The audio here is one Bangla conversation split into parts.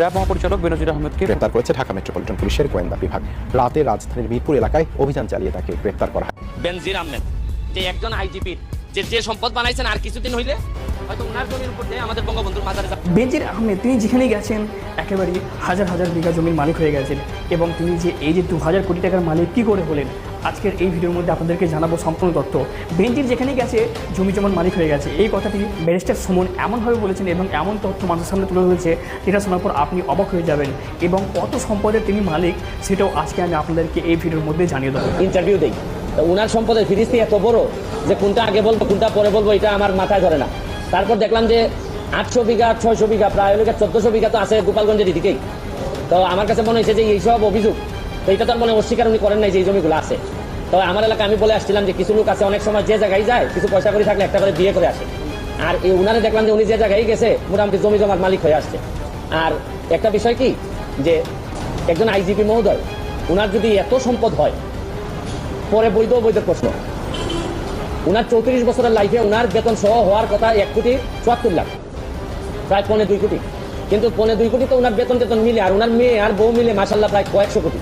র্যাব মহাপরিচালক বেনজির আহমেদকে গ্রেপ্তার করেছে ঢাকা মেট্রোপলিটন পুলিশের গোয়েন্দা বিভাগ। রাতে রাজধানীর মিরপুর এলাকায় অভিযান চালিয়ে তাকে গ্রেপ্তার করা হয়। বেনজির আহমেদ যে একজন আইজিপির যে যে সম্পদ বানাইছেন আর কিছুদিন হইলে হয়তো ওনার জমির উপর দিয়ে আমাদের বঙ্গবন্ধুর মাজারে বেনজির আহমেদ তিনি যেখানে গেছেন একেবারে হাজার হাজার বিঘা জমির মালিক হয়ে গেছেন এবং তিনি যে এই যে দু হাজার কোটি টাকার মালিক কী করে হলেন? আজকের এই ভিডিওর মধ্যে আপনাদেরকে জানাব সম্পূর্ণ তথ্য। বেনজির যেখানে গেছে, জমি জমান মালিক হয়ে গেছে, এই কথাটি ব্যারিস্টার সুমন এমনভাবে বলেছেন এবং এমন তথ্য মানুষের সামনে তুলে ধরেছে যেটা শোনার পর আপনি অবাক হয়ে যাবেন এবং কত সম্পদের তিনি মালিক সেটাও আজকে আমি আপনাদেরকে এই ভিডিওর মধ্যে জানিয়ে দেবো। ইন্টারভিউ দেই। তো উনার সম্পদের ফিরিস্তি এত বড় যে কোনটা আগে বলব, কোনটা পরে বলব, এটা আমার মাথায় ধরে না। তারপর দেখলাম যে আটশো বিঘা, ছয়শো বিঘা, প্রায় চোদ্দশো বিঘা তো আছে গোপালগঞ্জের এদিকেই। তো আমার কাছে মনে হয়েছে যে এইসব অভিযোগ তো এটা তো মনে অস্বীকার উনি করেন নাই যে এই জমিগুলো আছে। তো আমার এলাকায় আমি বলে আসছিলাম যে কিছু লোক আছে, অনেক সময় যে জায়গায় যায়, কিছু পয়সা করে থাকলে একটা করে বিয়ে করে আসে। আর এই উনারে দেখলাম যে উনি যে জায়গায় গেছে, মোটামুটি জমি জমার মালিক হয়ে আসছে। আর একটা বিষয় কি, যে একজন আইজিপি মহোদয়, উনার যদি এত সম্পদ হয়, পরে বৈধ বৈধ প্রশ্ন। উনার চৌত্রিশ বছরের লাইফে উনার বেতন সহ হওয়ার কথা এক কোটি চুয়াত্তর লাখ, প্রায় পৌনে দুই কোটি। কিন্তু পৌনে দুই কোটি তো উনার বেতন টেতন মিলে আর ওনার মেয়ে আর বউ মিলে মাসাল্লাহ প্রায় কয়েকশো কোটি।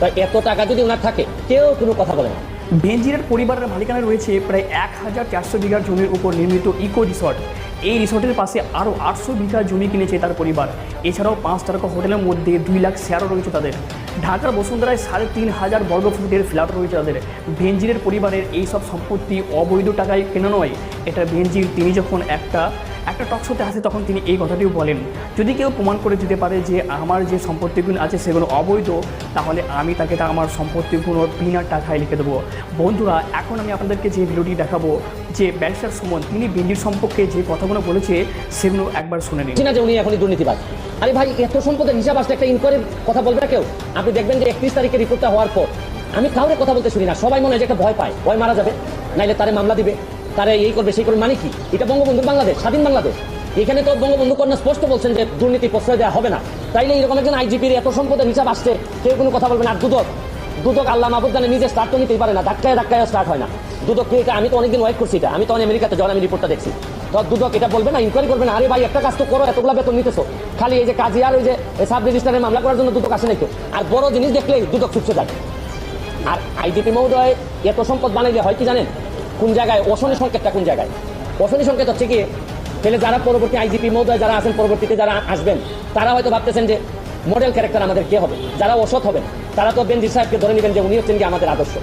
তাই এত টাকা যদি ওনার থাকে কেউ কোনো কথা বলে না। বেনজিরের পরিবারের মালিকানা রয়েছে প্রায় এক হাজার চারশো বিঘা জমির উপর নির্মিত ইকো রিসর্ট। এই রিসর্টের পাশে আরও আটশো বিঘা জমি কিনেছে তার পরিবার। এছাড়াও পাঁচ তারকা হোটেলের মধ্যে দুই লাখ শেয়ারও রয়েছে তাদের। ঢাকার বসুন্ধরায় সাড়ে তিন হাজার বর্গ ফুটের ফ্ল্যাট রয়েছে তাদের। বেনজিরের পরিবারের এই সব সম্পত্তি অবৈধ টাকায় কেনা নয়। এটা বেনজির তিনি যখন একটা একটা টকশোতে আসে, তখন তিনি এই কথাটিও বলেন, যদি কেউ প্রমাণ করে দিতে পারে যে আমার যে সম্পত্তিগুলো আছে সেগুলো অবৈধ, তাহলে আমি তাকে তা আমার সম্পত্তিগুলো বিনা টাকায় লিখে দেবো। বন্ধুরা, এখন আমি আপনাদেরকে যে ভিডিওটি দেখাবো, যে ব্যারিস্টার সুমন, তিনি বেঞ্জির সম্পর্কে যে কথাগুলো বলেছে, সেগুলো একবার শুনে নিন। না যে উনি এখনই দুর্নীতিবাজ। আরে ভাই, এত সম্পদের হিসাব আসলে একটা ইনকোয়ারির কথা বলবে না কেউ? আপনি দেখবেন যে একত্রিশ তারিখে রিপোর্টটা হওয়ার পর, আমি কাউরে কথা বলতে শুনি না, সবাই মনে হয় যে একটা ভয় পায়। ভয় মারা যাবে, নাইলে তারে মামলা দিবে। তারে এই করবে, সেই করবে মানে কি? এটা বঙ্গবন্ধুর বাংলাদেশ, স্বাধীন বাংলাদেশ। এখানে তো বঙ্গবন্ধু কন্যা স্পষ্ট বলছেন যে দুর্নীতি প্রশ্রয় দেওয়া হবে না। তাইলে এরকম একজন আইজিপির এত সম্পদের হিসাব আসছে, কেউ কোনো কথা বলবে না। আর দুদক দুদক আল্লাহ মাহবুদ জানে নিজে স্টার্ট তো নিতেই পারে না, ধাক্কায় ধাক্কায় স্টার্ট হয় না। দুদক এটা আমি তো অনেকদিন ওয়েট করছি এটা। আমি তো আমেরিকাতে যখন আমি রিপোর্টটা দেখছি। তো দুদক এটা বলবে না ইনকোয়ারি করবে না, আরে ভাই একটা কাজ তো করো, এতগুলো বেতন নিতেছো। খালি এই যে কাজী আর ওই যে সাব রেজিস্টারে মামলা করার জন্য দুদক আসে নাই তো। আর বড় জিনিস দেখলেই দুদক ছুটছে যায়। আর আইডিপি মহোদয় এত সম্পদ বানাইলে হয় কি জানেন? কোন জায়গায়? অশনি সংকেতটা কোন জায়গায়? অশনি সংকেত হচ্ছে কি, তাহলে যারা পরবর্তী আইজিপি মহোদয় যারা আছেন, পরবর্তীতে যারা আসবেন, তারা হয়তো ভাবতেছেন যে মডেল ক্যারেক্টার আমাদের কে হবে? যারা অসৎ হবেন, তারা তো বেনজির সাহেবকে ধরে নেবেন যে উনি হচ্ছেন কি আমাদের আদর্শ।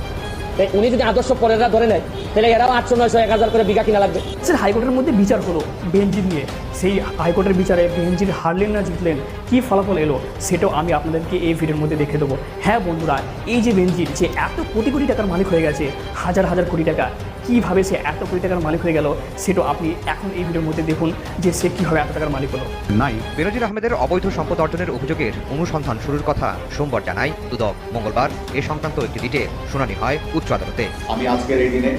তাই উনি যদি আদর্শ পরেরা ধরে নেয়, তাহলে এরাও আটশো, নয়শো, এক হাজার করে বিঘা কিনা লাগবে। হাইকোর্টের মধ্যে বিচার হলো বেঞ্জির নিয়ে। সেই হাইকোর্টের বিচারে বেঞ্জির হারলেন না জিতলেন কী ফলাফল এলো সেটাও আমি আপনাদেরকে এই ভিডিওর মধ্যে দেখে দেবো। হ্যাঁ বন্ধুরা এই যে বেঞ্জির যে এত কোটি কোটি টাকার মালিক হয়ে গেছে হাজার হাজার কোটি টাকা কীভাবে সে এত কোটি টাকার মালিক হয়ে গেল সেটাও আপনি এখন এই ভিডিওর মধ্যে দেখুন যে সে কীভাবে এত টাকার মালিক হলো। নাই বেনজির আহমেদের অবৈধ সম্পদ অর্জনের অভিযোগের অনুসন্ধান শুরুর কথা সোমবার জানায় দুদক মঙ্গলবার এ সংক্রান্ত একটি রিটে শুনানি হয় উচ্চ আদালতে। আমি আজকের এই দিনে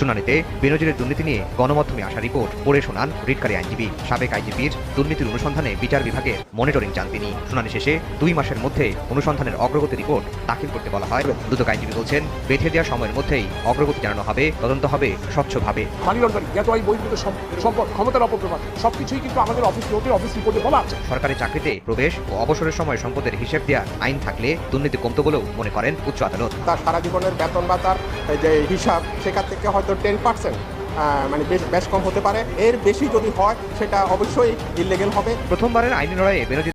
শুনানিতে বেনজিরের দুর্নীতি নিয়ে গণমাধ্যমে আসা রিপোর্ট। পড়ে শোনান রিটকারী আইনজীবী সাবেক আইজিপির দুর্নীতির অনুসন্ধানে বিচার বিভাগে মনিটরিং চান তিনি। শুনানি শেষে দুই মাসের মধ্যে অনুসন্ধানের অগ্রগতি রিপোর্ট দাখিল করতে বলা হয়। দুদক আইনজীবী বলছেন বেঁধে দেওয়া সময়ের মধ্যেই অগ্রগতি জানানো হবে তদন্ত হবে স্বচ্ছভাবে। মানি লন্ডারিং বহির্ভূত সম্পদ ক্ষমতার সবকিছুই কিন্তু আমাদের অফিস অফিস রিপোর্টে বলা আছে। সরকারি চাকরিতে প্রবেশ ও অবসরের সময় সম্পদের হিসেব দেওয়ার আইন থাকলে দুর্নীতি কমতো বলেও মনে করেন উচ্চ আদালত। তার সারা জীবনের বেতন বা তার যে হিসাব সেখান থেকে হয়তো টেন পার্সেন্ট মানে বেশ বেশ কম হতে পারে। এর বেশি যদি হয়, সেটা অবশ্যই ইলিগেল হবে। প্রথমবারের আইনি লড়াইয়ে বেনজির